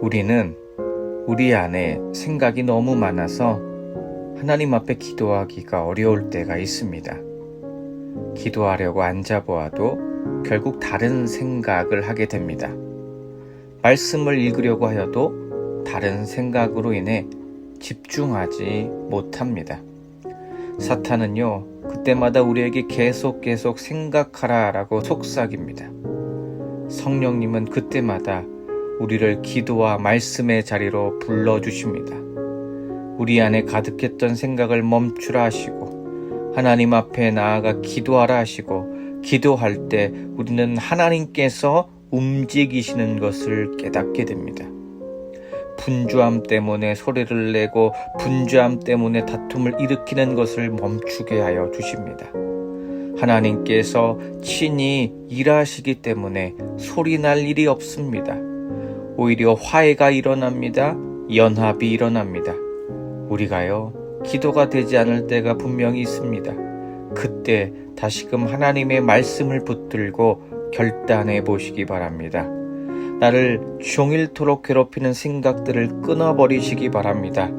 우리는 우리 안에 생각이 너무 많아서 하나님 앞에 기도하기가 어려울 때가 있습니다. 기도하려고 앉아보아도 결국 다른 생각을 하게 됩니다. 말씀을 읽으려고 하여도 다른 생각으로 인해 집중하지 못합니다. 사탄은요, 그때마다 우리에게 계속 계속 생각하라 라고 속삭입니다. 성령님은 그때마다 우리를 기도와 말씀의 자리로 불러주십니다. 우리 안에 가득했던 생각을 멈추라 하시고, 하나님 앞에 나아가 기도하라 하시고, 기도할 때 우리는 하나님께서 움직이시는 것을 깨닫게 됩니다. 분주함 때문에 소리를 내고 분주함 때문에 다툼을 일으키는 것을 멈추게 하여 주십니다. 하나님께서 친히 일하시기 때문에 소리 날 일이 없습니다. 오히려 화해가 일어납니다. 연합이 일어납니다. 우리가요, 기도가 되지 않을 때가 분명히 있습니다. 그때 다시금 하나님의 말씀을 붙들고 결단해 보시기 바랍니다. 나를 종일토록 괴롭히는 생각들을 끊어버리시기 바랍니다.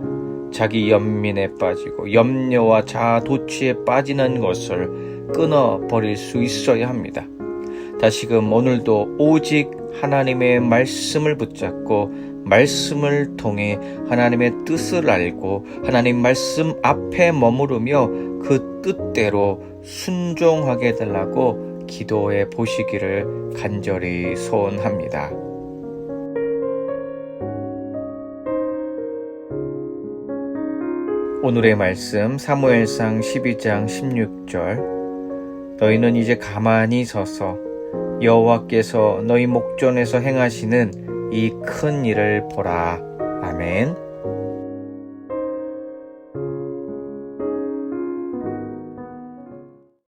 자기 연민에 빠지고 염려와 자아 도취에 빠지는 것을 끊어버릴 수 있어야 합니다. 다시금 오늘도 오직 하나님의 말씀을 붙잡고 말씀을 통해 하나님의 뜻을 알고 하나님 말씀 앞에 머무르며 그 뜻대로 순종하게 달라고 기도해 보시기를 간절히 소원합니다. 오늘의 말씀 사무엘상 12장 16절 너희는 이제 가만히 서서 여호와께서 너희 목전에서 행하시는 이 큰 일을 보라. 아멘.